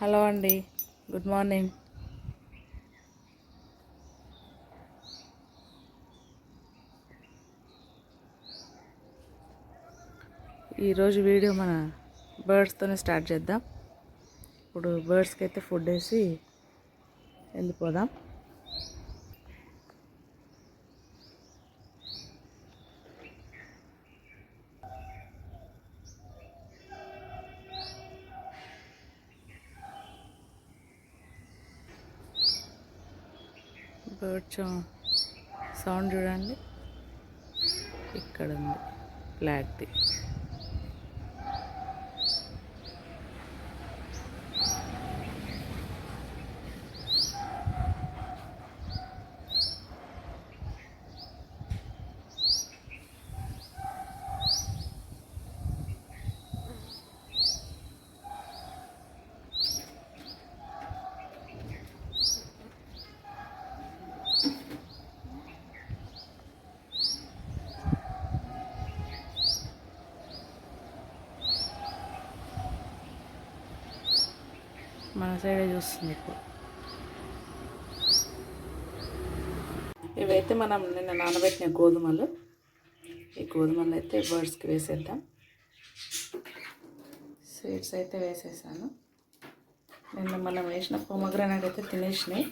Hello అండి. Good morning. ఈరోజు video మన బర్డ్స్తోనే స్టార్ట్ చేద్దాం. ఇప్పుడు బర్డ్స్కి అయితే ఫుడ్ వేసి వెళ్ళిపోదాం. కొంచెం సౌండ్ చూడండి. ఇక్కడ ఉంది బ్లాక్ది సైడే చూస్తుంది ఇప్పుడు ఇవైతే మనం నిన్న నానబెట్టిన గోధుమలు. ఈ గోధుమలు అయితే బర్డ్స్కి వేసేద్దాం. సీడ్స్ అయితే వేసేసాను. నిన్న మనం వేసిన పొమగ్రానైట్ అయితే తినేసినాయి.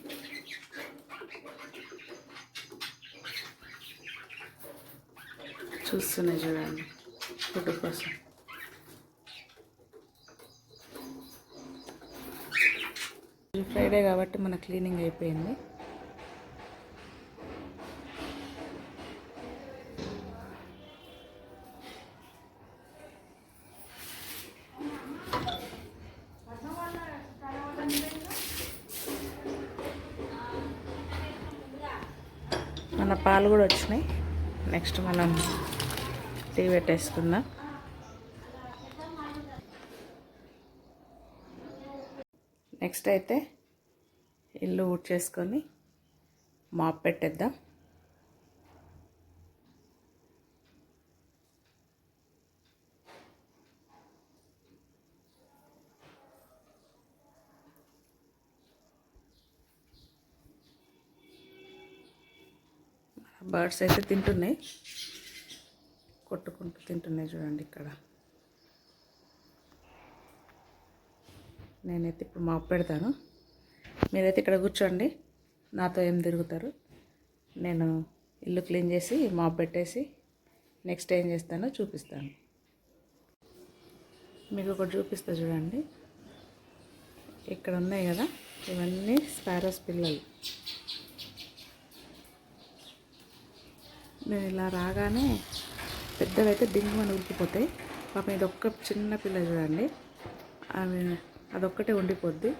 చూస్తున్నాయి చూడండి. ఫుడ్ కోసం. ఫ్రైడే కాబట్టి మన క్లీనింగ్ అయిపోయింది. మన పాలు కూడా వచ్చినాయి. నెక్స్ట్ మనం టీ పెట్టేసుకుందాం. నెక్స్ట్ అయితే ఇల్లు ఊడ్చేసుకొని మాప్ పెట్టేద్దాం. బర్డ్స్ అయితే తింటున్నాయి. కొట్టుకుంటూ తింటున్నాయి చూడండి ఇక్కడ. నేనైతే ఇప్పుడు మాపు పెడతాను. మీరైతే ఇక్కడ కూర్చోండి. నాతో ఏం తిరుగుతారు? నేను ఇల్లు క్లీన్ చేసి మాప్ పెట్టేసి నెక్స్ట్ ఏం చేస్తానో చూపిస్తాను. మీకు ఒకటి చూపిస్తా చూడండి. ఇక్కడ ఉన్నాయి కదా ఇవన్నీ స్పారోస్ పిల్లలు. నేను ఇలా రాగానే పెద్దవైతే డింగుమని ఉరికిపోతాయి పాపం ఇది ఒక్క చిన్న పిల్ల చూడండి. ఆమె అదొక్కటే ఉండిపోద్ది.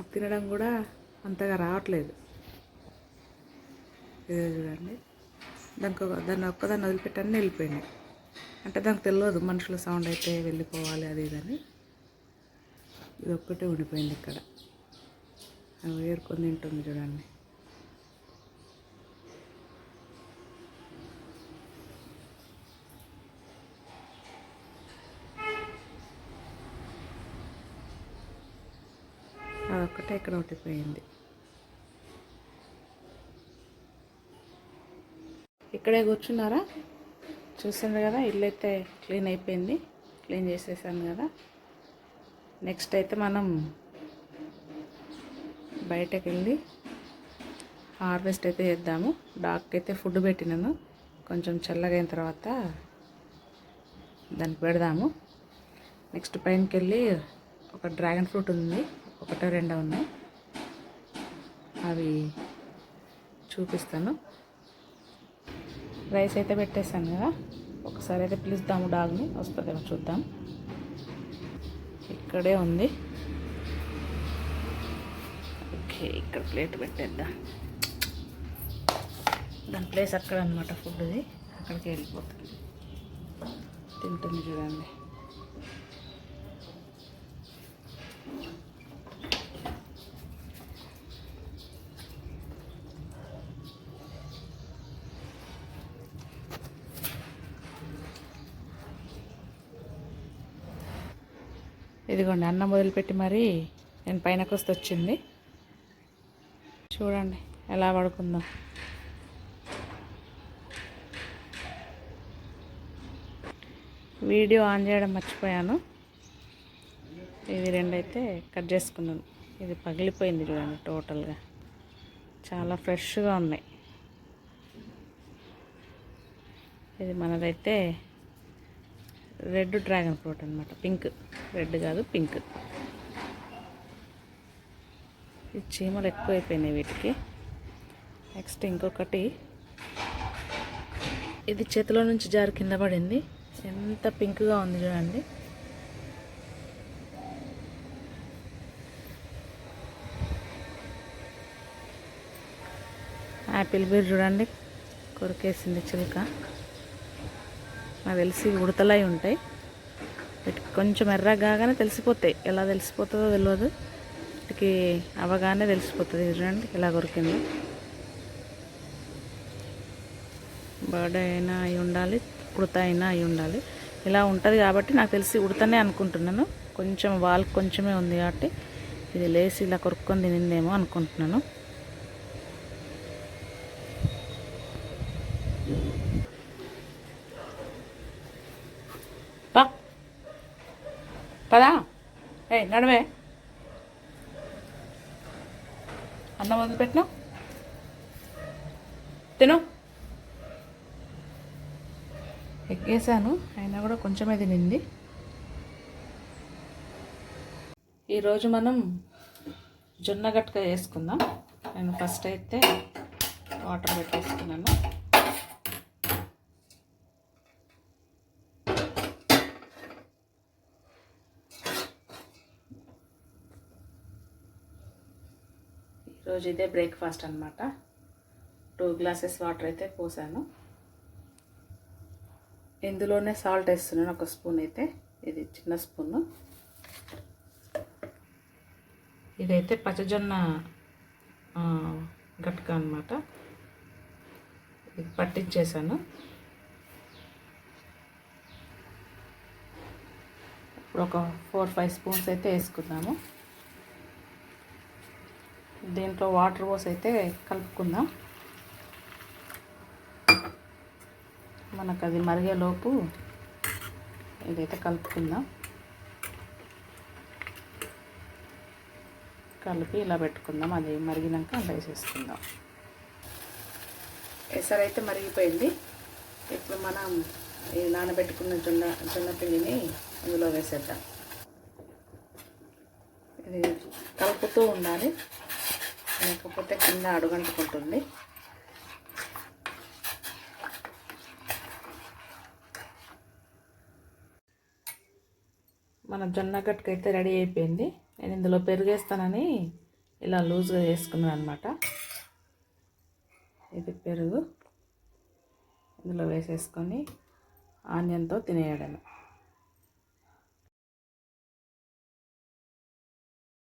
తినడం కూడా అంతగా రావట్లేదు. ఇదే చూడండి. దానికి ఒక- దాన్ని ఒక్కదాన్ని వదిలిపెట్టని వెళ్ళిపోయింది అంటే దానికి తెలియదు మనుషుల సౌండ్ అయితే వెళ్ళిపోవాలి అది ఇదని ఇది ఒక్కటే ఉండిపోయింది ఇక్కడ. వేరుకొని ఏరుకొని తింటుంది చూడండి. ఒక్కటే ఇక్కడ ఉండిపోయింది. ఇక్కడే కూర్చున్నారా? చూస్తుంది కదా ఇల్లు అయితే క్లీన్ అయిపోయింది. క్లీన్ చేసేసాను కదా. నెక్స్ట్ అయితే మనం బయటకు వెళ్ళి హార్వెస్ట్ అయితే చేద్దాము. డాగ్కి అయితే ఫుడ్ పెట్టినాను. కొంచెం చల్లగా అయిన తర్వాత దానికి పెడదాము. నెక్స్ట్ పైనకి వెళ్ళి ఒక డ్రాగన్ ఫ్రూట్ ఉంది. ఒకటో రెండో ఉన్నాయి. అవి చూపిస్తాను. రైస్ అయితే పెట్టేశాను కదా. ఒకసారి అయితే పిలుస్తాము డాగ్ని. వస్తుందేమో చూద్దాం. ఇక్కడే ఉంది. ఓకే ఇక్కడ ప్లేట్ పెట్టేద్దాం. దాని ప్లేస్ అక్కడ అనమాట ఫుడ్ది. అక్కడికి వెళ్ళిపోతుంది. తింటుంది చూడండి. ఇదిగోండి అన్నం వదిలిపెట్టి మరి నేను పైన వస్తే వచ్చింది చూడండి ఎలా పడుకుందో వీడియో ఆన్ చేయడం మర్చిపోయాను. ఇది రెండైతే కట్ చేసుకున్నాను. ఇది పగిలిపోయింది చూడండి టోటల్గా. చాలా ఫ్రెష్గా ఉన్నాయి. ఇది మనదైతే రెడ్ డ్రాగన్ ఫ్రూట్ అనమాట పింక్. రెడ్ కాదు పింక్. ఈ చీమలు ఎక్కువైపోయినాయి వీటికి. నెక్స్ట్ ఇంకొకటి. ఇది చేతిలో నుంచి జారి కింద పడింది. ఎంత పింక్గా ఉంది చూడండి. యాపిల్ బీర్ చూడండి. కొరికేసింది చిలుక. నాకు తెలిసి ఉడతలై ఉంటాయి. వీటికి కొంచెం ఎర్రగా కాగానే తెలిసిపోతాయి. ఎలా తెలిసిపోతుందో తెలియదు వీటికి అవగానే తెలిసిపోతుంది. చూడండి ఎలా కొరికింది. బర్డ్ అయినా అయి ఉండాలి ఉడత అయినా అయి ఉండాలి. ఇలా ఉంటుంది కాబట్టి నాకు తెలిసి ఉడతనే అనుకుంటున్నాను. కొంచెం వాల్ కొంచెమే ఉంది కాబట్టి ఇది లేసి ఇలా కొరుక్కొని తినిందేమో అనుకుంటున్నాను. పదా? ఏ నడవే అన్నం వదిలిపెట్టినావు తిను. ఎక్కేసాను అయినా కూడా కొంచెమే తినింది. ఈరోజు మనం జొన్న గట్క వేసుకుందాం. నేను ఫస్ట్ అయితే వాటర్ పెట్టేసుకున్నాను. రోజు ఇదే బ్రేక్ఫాస్ట్ అనమాట టూ గ్లాసెస్ వాటర్ అయితే పోసాను. ఇందులోనే సాల్ట్ వేస్తున్నాను ఒక స్పూన్ అయితే. ఇది చిన్న స్పూను. ఇదైతే పచ్చజొన్న గట్క అనమాట ఇది పట్టించేసాను. ఇప్పుడు ఒక ఫోర్ ఫైవ్ స్పూన్స్ అయితే వేసుకుందాము. దీంట్లో వాటర్ పోసి అయితే కలుపుకుందాం. మనకు అది మరిగేలోపు ఇదైతే కలుపుకుందాం. కలిపి ఇలా పెట్టుకుందాం. అది మరిగినాక అలా వేసేసుకుందాం ఎసరైతే మరిగిపోయింది. ఇప్పుడు మనం ఈ నానబెట్టుకున్న జొన్న జొన్న పిండిని ఇందులో వేసేద్దాం. ఇది కలుపుతూ ఉండాలి. లేకపోతే కింద అడుగంటుకుంటుంది. మన జొన్న గట్టుకు అయితే రెడీ అయిపోయింది. నేను ఇందులో పెరుగేస్తానని ఇలా లూజ్గా చేసుకున్నాను అనమాట ఇది పెరుగు. ఇందులో వేసేసుకొని ఆనియన్తో తినేయడమే.